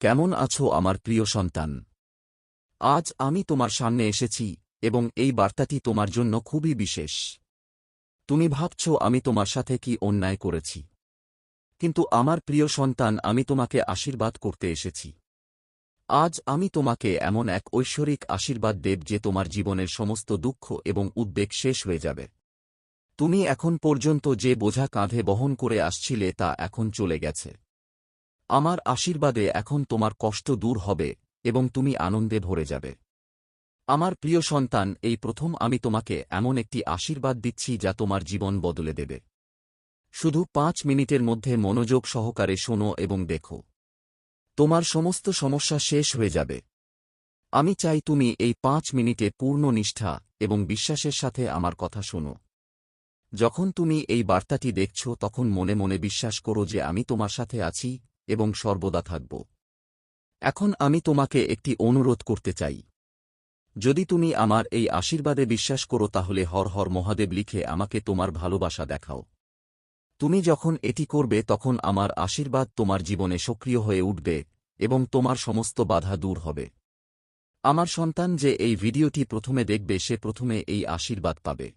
কেমন আছো আমার প্রিয় সন্তান? আজ আমি তোমার সামনে এসেছি এবং এই বার্তাটি তোমার জন্য খুবই বিশেষ। তুমি ভাবছ আমি তোমার সাথে কি অন্যায় করেছি। কিন্তু আমার প্রিয় সন্তান, আমি তোমাকে আশীর্বাদ করতে এসেছি। আজ আমি তোমাকে এমন এক ঐশ্বরিক আশীর্বাদ দেব যে তোমার জীবনের সমস্ত দুঃখ এবং উদ্বেগ শেষ হয়ে যাবে। তুমি এখন পর্যন্ত যে বোঝা কাঁধে বহন করে আসছিলে তা এখন চলে গেছে। আমার আশীর্বাদে এখন তোমার কষ্ট দূর হবে এবং তুমি আনন্দে ভরে যাবে। আমার প্রিয় সন্তান, এই প্রথম আমি তোমাকে এমন একটি আশীর্বাদ দিচ্ছি যা তোমার জীবন বদলে দেবে। শুধু পাঁচ মিনিটের মধ্যে মনোযোগ সহকারে শোনো এবং দেখো। তোমার সমস্ত সমস্যা শেষ হয়ে যাবে। আমি চাই তুমি এই পাঁচ মিনিটে পূর্ণ নিষ্ঠা এবং বিশ্বাসের সাথে আমার কথা শোনো। যখন তুমি এই বার্তাটি দেখছ, তখন মনে মনে বিশ্বাস করো যে আমি তোমার সাথে আছি এবং সর্বদা থাকব। এখন আমি তোমাকে একটি অনুরোধ করতে চাই। যদি তুমি আমার এই আশীর্বাদে বিশ্বাস করো, তাহলে হর হর মহাদেব লিখে আমাকে তোমার ভালোবাসা দেখাও। তুমি যখন এটি করবে, তখন আমার আশীর্বাদ তোমার জীবনে সক্রিয় হয়ে উঠবে এবং তোমার সমস্ত বাধা দূর হবে। আমার সন্তান যে এই ভিডিওটি প্রথমে দেখবে, সে প্রথমে এই আশীর্বাদ পাবে।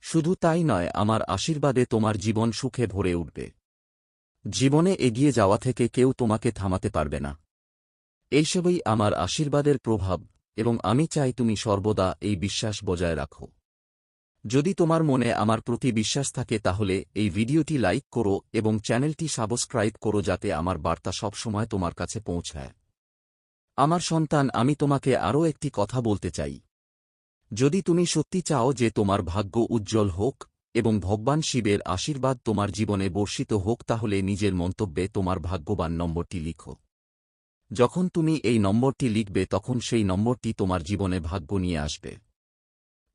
শুধু তাই নয়, আমার আশীর্বাদে তোমার জীবন সুখে ভরে উঠবে। জীবনে এগিয়ে যাওয়া থেকে কেউ তোমাকে থামাতে পারবে না। এইসবই আমার আশীর্বাদের প্রভাব, এবং আমি চাই তুমি সর্বদা এই বিশ্বাস বজায় রাখো। যদি তোমার মনে আমার প্রতি বিশ্বাস থাকে, তাহলে এই ভিডিওটি লাইক করো এবং চ্যানেলটি সাবস্ক্রাইব করো যাতে আমার বার্তা সবসময় তোমার কাছে পৌঁছায়। আমার সন্তান, আমি তোমাকে আরও একটি কথা বলতে চাই। যদি তুমি সত্যি চাও যে তোমার ভাগ্য উজ্জ্বল হোক এবং ভগবান শিবের আশীর্বাদ তোমার জীবনে বর্ষিত হোক তাহলে নিজের মন্তব্যে তোমার ভাগ্যবান নম্বরটি লিখো। যখন তুমি এই নম্বরটি লিখবে তখন সেই নম্বরটি তোমার জীবনে ভাগ্য নিয়ে আসবে।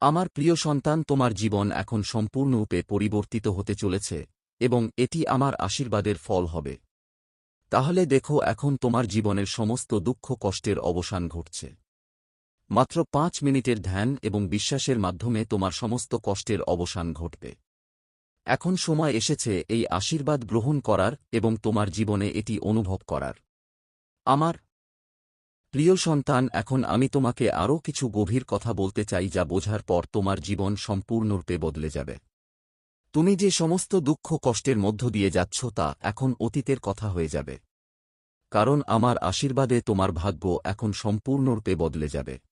আমার প্রিয় সন্তান, তোমার জীবন এখন সম্পূর্ণরূপে পরিবর্তিত হতে চলেছে এবং এটি আমার আশীর্বাদের ফল হবে। তাহলে দেখো, এখন তোমার জীবনের সমস্ত দুঃখ কষ্টের অবসান ঘটছে। মাত্র পাঁচ মিনিটের ধ্যান এবং বিশ্বাসের মাধ্যমে তোমার সমস্ত কষ্টের অবসান ঘটবে। এখন সময় এসেছে এই আশীর্বাদ গ্রহণ করার এবং তোমার জীবনে এটি অনুভব করার। আমার প্রিয় সন্তান, এখন আমি তোমাকে আরও কিছু গভীর কথা বলতে চাই যা বোঝার পর তোমার জীবন সম্পূর্ণরূপে বদলে যাবে। তুমি যে সমস্ত দুঃখ কষ্টের মধ্য দিয়ে যাচ্ছ তা এখন অতীতের কথা হয়ে যাবে। কারণ আমার আশীর্বাদে তোমার ভাগ্য এখন সম্পূর্ণরূপে বদলে যাবে।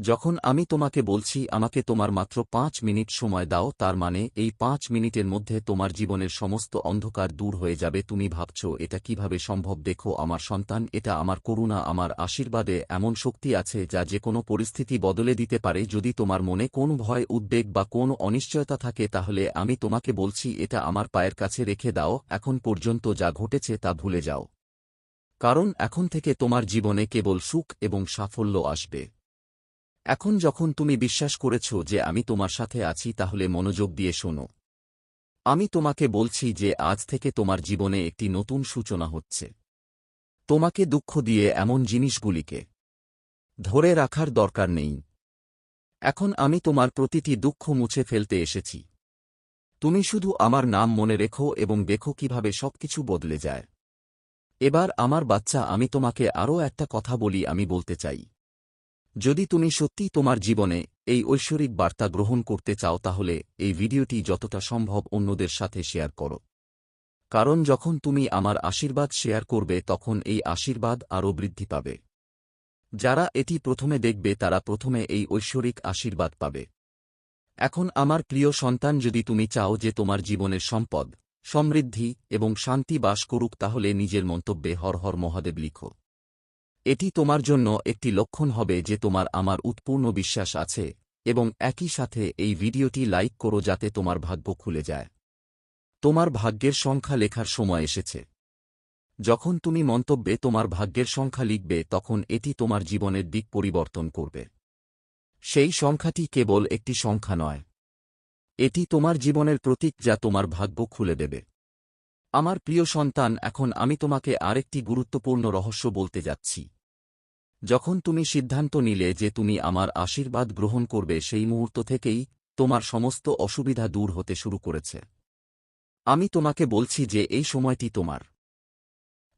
যখন আমি তোমাকে বলছি, আমাকে তোমার মাত্র পাঁচ মিনিট সময় দাও, তার মানে এই পাঁচ মিনিটের মধ্যে তোমার জীবনের সমস্ত অন্ধকার দূর হয়ে যাবে। তুমি ভাবছ, এটা কীভাবে সম্ভব? দেখো, আমার সন্তান, এটা আমার করুণা, আমার আশীর্বাদে এমন শক্তি আছে যা যে কোনো পরিস্থিতি বদলে দিতে পারে। যদি তোমার মনে কোন ভয়, উদ্বেগ বা কোন অনিশ্চয়তা থাকে, তাহলে আমি তোমাকে বলছি, এটা আমার পায়ের কাছে রেখে দাও, এখন পর্যন্ত যা ঘটেছে তা ভুলে যাও। কারণ এখন থেকে তোমার জীবনে কেবল সুখ এবং সাফল্য আসবে। এখন যখন তুমি বিশ্বাস করেছ যে আমি তোমার সাথে আছি, তাহলে মনোযোগ দিয়ে শোনো। আমি তোমাকে বলছি যে আজ থেকে তোমার জীবনে একটি নতুন সূচনা হচ্ছে। তোমাকে দুঃখ দিয়ে এমন জিনিসগুলিকে ধরে রাখার দরকার নেই। এখন আমি তোমার প্রতিটি দুঃখ মুছে ফেলতে এসেছি। তুমি শুধু আমার নাম মনে রেখো এবং দেখো কীভাবে সবকিছু বদলে যায়। এবার আমার বাচ্চা, আমি তোমাকে আরও একটা কথা বলি, আমি বলতে চাই। যদি তুমি সত্যি তোমার জীবনে এই ঐশ্বরিক বার্তা গ্রহণ করতে চাও, তাহলে এই ভিডিওটি যতটা সম্ভব অন্যদের সাথে শেয়ার করো। কারণ যখন তুমি আমার আশীর্বাদ শেয়ার করবে, তখন এই আশীর্বাদ আরও বৃদ্ধি পাবে। যারা এটি প্রথমে দেখবে, তারা প্রথমে এই ঐশ্বরিক আশীর্বাদ পাবে। এখন আমার প্রিয় সন্তান, যদি তুমি চাও যে তোমার জীবনের সম্পদ, সমৃদ্ধি এবং শান্তি বাস করুক, তাহলে নিজের মন্তব্যে হর হর মহাদেব লিখো। এটি তোমার জন্য একটি লক্ষণ হবে যে তোমার আমার উৎপূর্ণ বিশ্বাস আছে, এবং একই সাথে এই ভিডিওটি লাইক করো যাতে তোমার ভাগ্য খুলে যায়। তোমার ভাগ্যের সংখ্যা লেখার সময় এসেছে। যখন তুমি মন্তব্যে তোমার ভাগ্যের সংখ্যা লিখবে, তখন এটি তোমার জীবনের দিক পরিবর্তন করবে। সেই সংখ্যাটি কেবল একটি সংখ্যা নয়। এটি তোমার জীবনের প্রতীক যা তোমার ভাগ্য খুলে দেবে। আমার প্রিয় সন্তান, এখন আমি তোমাকে আরেকটি গুরুত্বপূর্ণ রহস্য বলতে যাচ্ছি। যখন তুমি সিদ্ধান্ত নিলে যে তুমি আমার আশীর্বাদ গ্রহণ করবে সেই মুহূর্ত থেকেই তোমার সমস্ত অসুবিধা দূর হতে শুরু করেছে। আমি তোমাকে বলছি যে এই সময়টি তোমার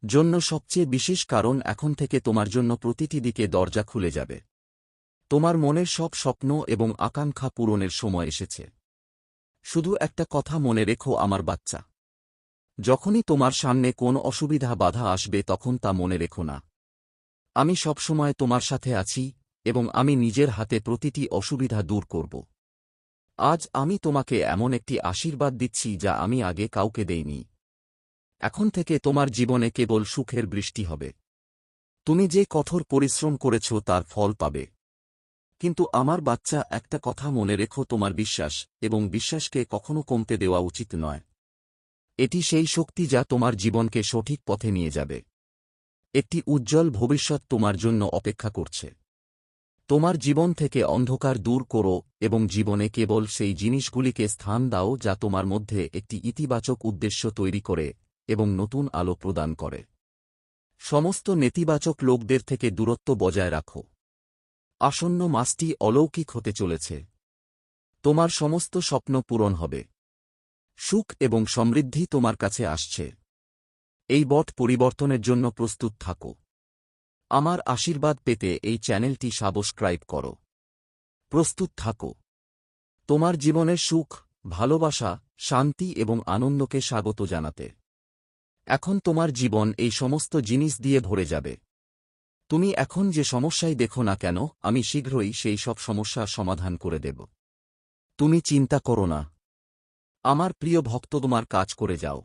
জন্য সবচেয়ে বিশেষ কারণ এখন থেকে তোমার জন্য প্রতিটি দিকে দরজা খুলে যাবে। তোমার মনের সব স্বপ্ন এবং আকাঙ্ক্ষা পূরণের সময় এসেছে। শুধু একটা কথা মনে রেখো আমার বাচ্চা। যখনই তোমার সামনে কোন অসুবিধা বাধা আসবে তখন তা মনে রেখো না। আমি সবসময় তোমার সাথে আছি এবং আমি নিজের হাতে প্রতিটি অসুবিধা দূর করব। আজ আমি তোমাকে এমন একটি আশীর্বাদ দিচ্ছি যা আমি আগে কাউকে দেইনি। এখন থেকে তোমার জীবনে কেবল সুখের বৃষ্টি হবে। তুমি যে কঠোর পরিশ্রম করেছ তার ফল পাবে। কিন্তু আমার বাচ্চা, একটা কথা মনে রেখো, তোমার বিশ্বাস এবং বিশ্বাসকে কখনো কমতে দেওয়া উচিত নয়। এটি সেই শক্তি যা তোমার জীবনকে সঠিক পথে নিয়ে যাবে। একটি উজ্জ্বল ভবিষ্যৎ তোমার জন্য অপেক্ষা করছে। তোমার জীবন থেকে অন্ধকার দূর করো এবং জীবনে কেবল সেই জিনিসগুলিকে স্থান দাও যা তোমার মধ্যে একটি ইতিবাচক উদ্দেশ্য তৈরি করে এবং নতুন আলো প্রদান করে। সমস্ত নেতিবাচক লোকদের থেকে দূরত্ব বজায় রাখো। আসন্ন মাসটি অলৌকিক হতে চলেছে। তোমার সমস্ত স্বপ্ন পূরণ হবে। সুখ এবং সমৃদ্ধি তোমার কাছে আসছে। এই বট পরিবর্তনের জন্য প্রস্তুত থাকো। আমার আশীর্বাদ পেতে এই চ্যানেলটি সাবস্ক্রাইব করো। প্রস্তুত থাকো। তোমার জীবনের সুখ, ভালোবাসা, শান্তি এবং আনন্দকে স্বাগত জানাতে। এখন তোমার জীবন এই সমস্ত জিনিস দিয়ে ভরে যাবে। তুমি এখন যে সমস্যাই দেখো না কেন, আমি শীঘ্রই সেই সব সমস্যার সমাধান করে দেব। তুমি চিন্তা করো না। আমার প্রিয় ভক্ত, তোমার কাজ করে যাও।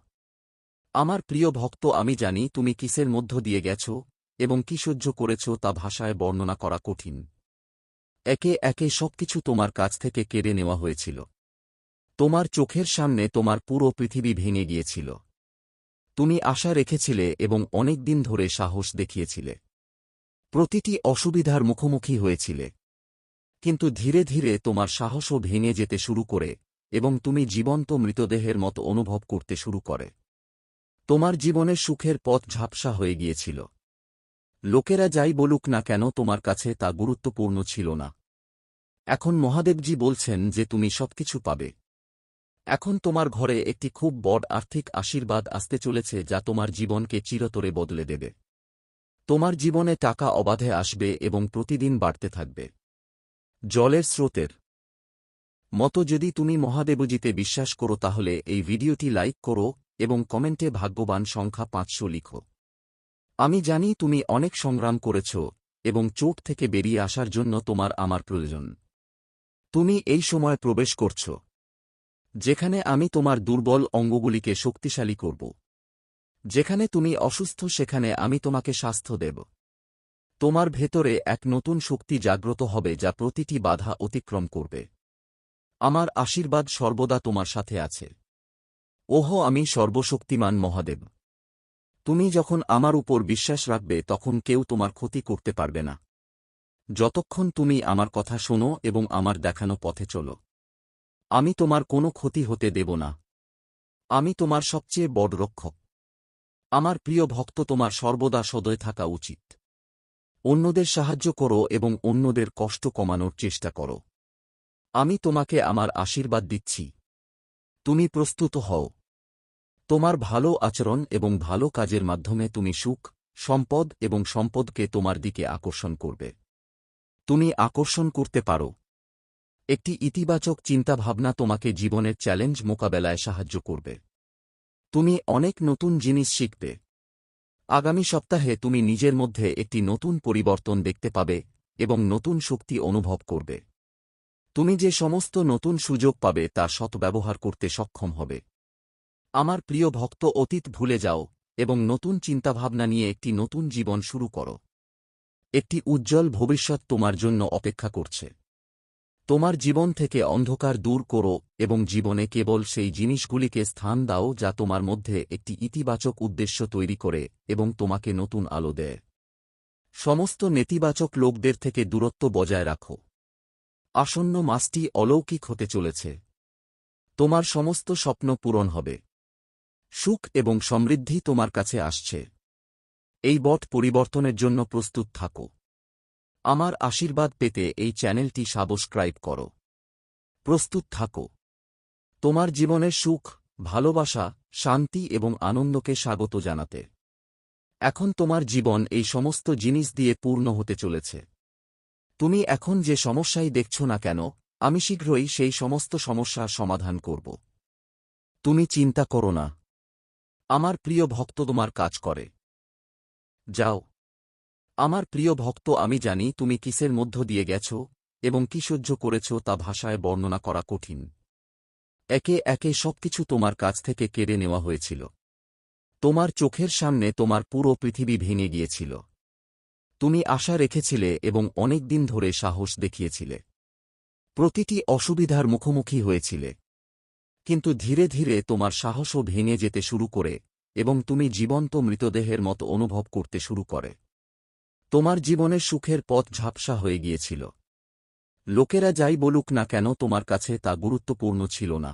আমার প্রিয় ভক্ত, আমি জানি তুমি কিসের মধ্য দিয়ে গেছ এবং কি সহ্য করেছ তা ভাষায় বর্ণনা করা কঠিন। একে একে সবকিছু তোমার কাছ থেকে কেড়ে নেওয়া হয়েছিল। তোমার চোখের সামনে তোমার পুরো পৃথিবী ভেঙে গিয়েছিল। তুমি আশা রেখেছিলে এবং অনেক দিন ধরে সাহস দেখিয়েছিলে। প্রতিটি অসুবিধার মুখোমুখি হয়েছিলে। কিন্তু ধীরে ধীরে তোমার সাহসও ভেঙে যেতে শুরু করে এবং তুমি জীবন্ত মৃতদেহের মতো অনুভব করতে শুরু করে। তোমার জীবনে সুখের পথ ঝাপসা হয়ে গিয়েছিল। লোকেরা যাই বলুক না কেন তোমার কাছে তা গুরুত্বপূর্ণ ছিল না। এখন মহাদেবজি বলছেন যে তুমি সবকিছু পাবে। এখন তোমার ঘরে একটি খুব বড় আর্থিক আশীর্বাদ আসতে চলেছে যা তোমার জীবনকে চিরতরে বদলে দেবে। তোমার জীবনে টাকা অবাধে আসবে এবং প্রতিদিন বাড়তে থাকবে। জলের স্রোতের মতো যদি তুমি মহাদেবজিতে বিশ্বাস করো তাহলে এই ভিডিওটি লাইক করো এবং কমেন্টে ভাগ্যবান সংখ্যা পাঁচশো লিখো। আমি জানি তুমি অনেক সংগ্রাম করেছ এবং চোট থেকে বেরিয়ে আসার জন্য তোমার আমার প্রয়োজন। তুমি এই সময় প্রবেশ করছ, যেখানে আমি তোমার দুর্বল অঙ্গগুলিকে শক্তিশালী করব। যেখানে তুমি অসুস্থ, সেখানে আমি তোমাকে স্বাস্থ্য দেব। তোমার ভেতরে এক নতুন শক্তি জাগ্রত হবে যা প্রতিটি বাধা অতিক্রম করবে। আমার আশীর্বাদ সর্বদা তোমার সাথে আছে। ওহো, আমি সর্বশক্তিমান মহাদেব। তুমি যখন আমার উপর বিশ্বাস রাখবে, তখন কেউ তোমার ক্ষতি করতে পারবে না। যতক্ষণ তুমি আমার কথা শোনো এবং আমার দেখানো পথে চলো। আমি তোমার কোনো ক্ষতি হতে দেব না। আমি তোমার সবচেয়ে বড় রক্ষক। আমার প্রিয় ভক্ত, তোমার সর্বদা সদয় থাকা উচিত। অন্যদের সাহায্য করো এবং অন্যদের কষ্ট কমানোর চেষ্টা করো। আমি তোমাকে আমার আশীর্বাদ দিচ্ছি। তুমি প্রস্তুত হও। তোমার ভালো আচরণ এবং ভালো কাজের মাধ্যমে তুমি সুখ, সম্পদ এবং সম্পদকে তোমার দিকে আকর্ষণ করবে। তুমি আকর্ষণ করতে পারো। একটি ইতিবাচক চিন্তাভাবনা তোমাকে জীবনের চ্যালেঞ্জ মোকাবেলায় সাহায্য করবে। তুমি অনেক নতুন জিনিস শিখবে। আগামী সপ্তাহে তুমি নিজের মধ্যে একটি নতুন পরিবর্তন দেখতে পাবে এবং নতুন শক্তি অনুভব করবে। তুমি যে সমস্ত নতুন সুযোগ পাবে তা সৎব্যবহার করতে সক্ষম হবে। আমার প্রিয় ভক্ত অতীত ভুলে যাও এবং নতুন চিন্তাভাবনা নিয়ে একটি নতুন জীবন শুরু করো। একটি উজ্জ্বল ভবিষ্যৎ তোমার জন্য অপেক্ষা করছে। তোমার জীবন থেকে অন্ধকার দূর করো এবং জীবনে কেবল সেই জিনিসগুলিকে স্থান দাও যা তোমার মধ্যে একটি ইতিবাচক উদ্দেশ্য তৈরি করে এবং তোমাকে নতুন আলো দেয়। সমস্ত নেতিবাচক লোকদের থেকে দূরত্ব বজায় রাখো। আসন্ন মাসটি অলৌকিক হতে চলেছে। তোমার সমস্ত স্বপ্ন পূরণ হবে। সুখ এবং সমৃদ্ধি তোমার কাছে আসছে। এই বট পরিবর্তনের জন্য প্রস্তুত থাকো। আমার আশীর্বাদ পেতে এই চ্যানেলটি সাবস্ক্রাইব করো। প্রস্তুত থাকো। তোমার জীবনের সুখ, ভালোবাসা, শান্তি এবং আনন্দকে স্বাগত জানাতে। এখন তোমার জীবন এই সমস্ত জিনিস দিয়ে পূর্ণ হতে চলেছে। তুমি এখন যে সমস্যাই দেখছ না কেন, আমি শীঘ্রই সেই সমস্ত সমস্যার সমাধান করব। তুমি চিন্তা করো না। আমার প্রিয় ভক্ত তোমার কাজ করে। যাও। আমার প্রিয় ভক্ত, আমি জানি তুমি কিসের মধ্য দিয়ে গেছ এবং কি সহ্য করেছ তা ভাষায় বর্ণনা করা কঠিন। একে একে সবকিছু তোমার কাছ থেকে কেড়ে নেওয়া হয়েছিল। তোমার চোখের সামনে তোমার পুরো পৃথিবী ভেঙে গিয়েছিল। তুমি আশা রেখেছিলে এবং অনেক দিন ধরে সাহস দেখিয়েছিলে। প্রতিটি অসুবিধার মুখোমুখি হয়েছিলে। কিন্তু ধীরে ধীরে তোমার সাহসও ভেঙে যেতে শুরু করে, এবং তুমি জীবন্ত মৃতদেহের মতো অনুভব করতে শুরু করে। তোমার জীবনে সুখের পথ ঝাপসা হয়ে গিয়েছিল। লোকেরা যাই বলুক না কেন তোমার কাছে তা গুরুত্বপূর্ণ ছিল না।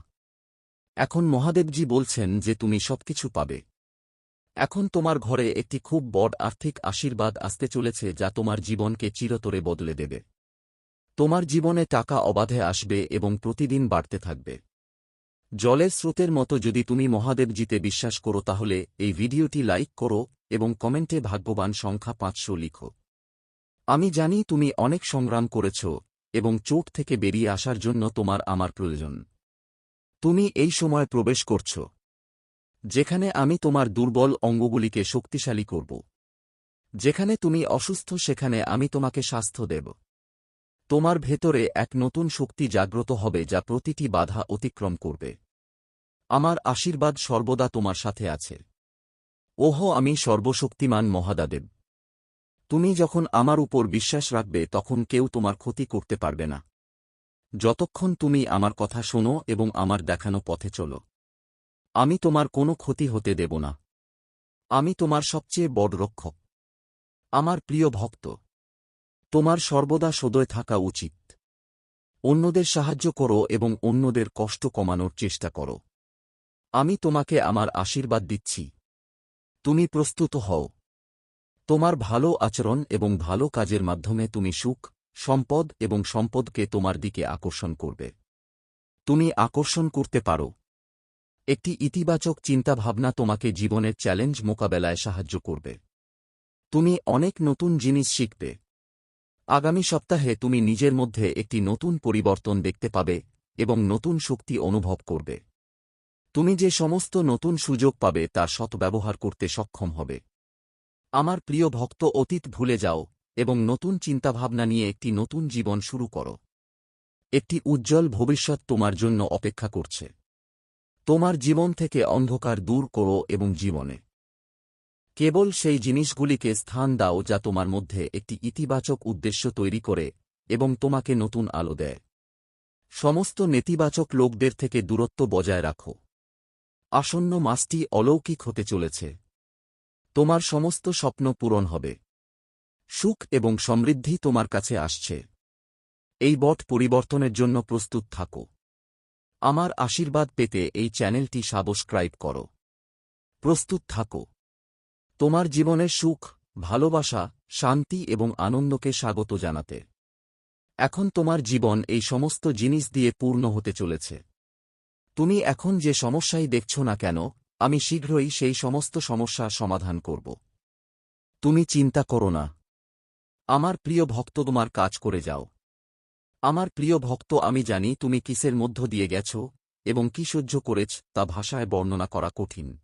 এখন মহাদেবজি বলছেন যে তুমি সবকিছু পাবে। এখন তোমার ঘরে একটি খুব বড় আর্থিক আশীর্বাদ আসতে চলেছে যা তোমার জীবনকে চিরতরে বদলে দেবে। তোমার জীবনে টাকা অবাধে আসবে এবং প্রতিদিন বাড়তে থাকবে। জলের স্রোতের মতো যদি তুমি মহাদেবজিতে বিশ্বাস করো তাহলে এই ভিডিওটি লাইক করো এবং কমেন্টে ভাগ্যবান সংখ্যা পাঁচশো লিখো। আমি জানি তুমি অনেক সংগ্রাম করেছ এবং চোট থেকে বেরিয়ে আসার জন্য তোমার আমার প্রয়োজন। তুমি এই সময় প্রবেশ করছ, যেখানে আমি তোমার দুর্বল অঙ্গগুলিকে শক্তিশালী করব। যেখানে তুমি অসুস্থ, সেখানে আমি তোমাকে স্বাস্থ্য দেব। তোমার ভেতরে এক নতুন শক্তি জাগ্রত হবে যা প্রতিটি বাধা অতিক্রম করবে। আমার আশীর্বাদ সর্বদা তোমার সাথে আছে। ওহো, আমি সর্বশক্তিমান মহাদাদেব। তুমি যখন আমার উপর বিশ্বাস রাখবে, তখন কেউ তোমার ক্ষতি করতে পারবে না। যতক্ষণ তুমি আমার কথা শোনো এবং আমার দেখানো পথে চলো। আমি তোমার কোনো ক্ষতি হতে দেব না। আমি তোমার সবচেয়ে বড় রক্ষক। আমার প্রিয় ভক্ত তোমার সর্বদা সদয় থাকা উচিত। অন্যদের সাহায্য করো এবং অন্যদের কষ্ট কমানোর চেষ্টা করো। আমি তোমাকে আমার আশীর্বাদ দিচ্ছি। তুমি প্রস্তুত হও। তোমার ভালো আচরণ এবং ভালো কাজের মাধ্যমে তুমি সুখ, সম্পদ এবং সম্পদকে তোমার দিকে আকর্ষণ করবে। তুমি আকর্ষণ করতে পারো। একটি ইতিবাচক চিন্তাভাবনা তোমাকে জীবনের চ্যালেঞ্জ মোকাবেলায় সাহায্য করবে। তুমি অনেক নতুন জিনিস শিখবে। আগামী সপ্তাহে তুমি নিজের মধ্যে একটি নতুন পরিবর্তন দেখতে পাবে এবং নতুন শক্তি অনুভব করবে। তুমি যে সমস্ত নতুন সুযোগ পাবে তার সৎব্যবহার করতে সক্ষম হবে। আমার প্রিয় ভক্ত, অতীত ভুলে যাও এবং নতুন চিন্তাভাবনা নিয়ে একটি নতুন জীবন শুরু করো। একটি উজ্জ্বল ভবিষ্যৎ তোমার জন্য অপেক্ষা করছে। তোমার জীবন থেকে অন্ধকার দূর করো এবং জীবনে কেবল সেই জিনিসগুলিকে স্থান দাও যা তোমার মধ্যে একটি ইতিবাচক উদ্দেশ্য তৈরি করে এবং তোমাকে নতুন আলো দেয়। সমস্ত নেতিবাচক লোকদের থেকে দূরত্ব বজায় রাখো। আসন্ন মাসটি অলৌকিক হতে চলেছে। তোমার সমস্ত স্বপ্ন পূরণ হবে। সুখ এবং সমৃদ্ধি তোমার কাছে আসছে। এই বট পরিবর্তনের জন্য প্রস্তুত থাকো। আমার আশীর্বাদ পেতে এই চ্যানেলটি সাবস্ক্রাইব করো। প্রস্তুত থাকো। তোমার জীবনের সুখ, ভালোবাসা, শান্তি এবং আনন্দকে স্বাগত জানাতে। এখন তোমার জীবন এই সমস্ত জিনিস দিয়ে পূর্ণ হতে চলেছে। তুমি এখন যে সমস্যাই দেখছ না কেন, আমি শীঘ্রই সেই সমস্ত সমস্যা সমাধান করব। তুমি চিন্তা করো না। আমার প্রিয় ভক্ত, তোমার কাজ করে যাও। আমার প্রিয় ভক্ত, আমি জানি তুমি কিসের মধ্য দিয়ে গেছ এবং কি সহ্য করেছ তা ভাষায় বর্ণনা করা কঠিন।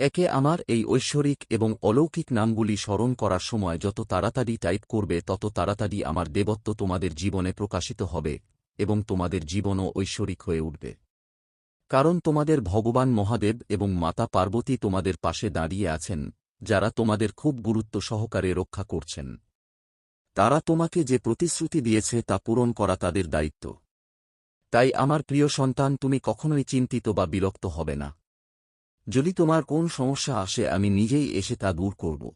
একে আমার এই ঐশ্বরিক এবং অলৌকিক নামগুলি স্মরণ করার সময় যত তাড়াতাড়ি টাইপ করবে, তত তাড়াতাড়ি আমার দেবত্ব তোমাদের জীবনে প্রকাশিত হবে এবং তোমাদের জীবনও ঐশ্বরিক হয়ে উঠবে। কারণ তোমাদের ভগবান মহাদেব এবং মাতা পার্বতী তোমাদের পাশে দাঁড়িয়ে আছেন, যারা তোমাদের খুব গুরুত্ব সহকারে রক্ষা করছেন। তারা তোমাকে যে প্রতিশ্রুতি দিয়েছে তা পূরণ করা তাদের দায়িত্ব। তাই আমার প্রিয় সন্তান, তুমি কখনোই চিন্তিত বা বিরক্ত হবে না। যদি তোমার কোন সমস্যা আসে, আমি নিজেই এসে তা দূর করব।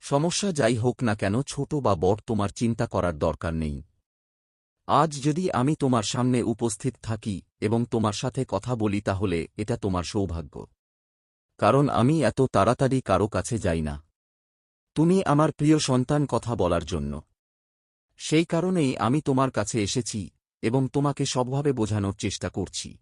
সমস্যা যাই হোক না কেন, ছোট বা বড় তোমার চিন্তা করার দরকার নেই। আজ যদি আমি তোমার সামনে উপস্থিত থাকি এবং তোমার সাথে কথা বলি, তাহলে এটা তোমার সৌভাগ্য। কারণ আমি এত তাড়াতাড়ি কারও কাছে যাই না। তুমি আমার প্রিয় সন্তান কথা বলার জন্য। সেই কারণেই আমি তোমার কাছে এসেছি এবং তোমাকে সবভাবে বোঝানোর চেষ্টা করছি।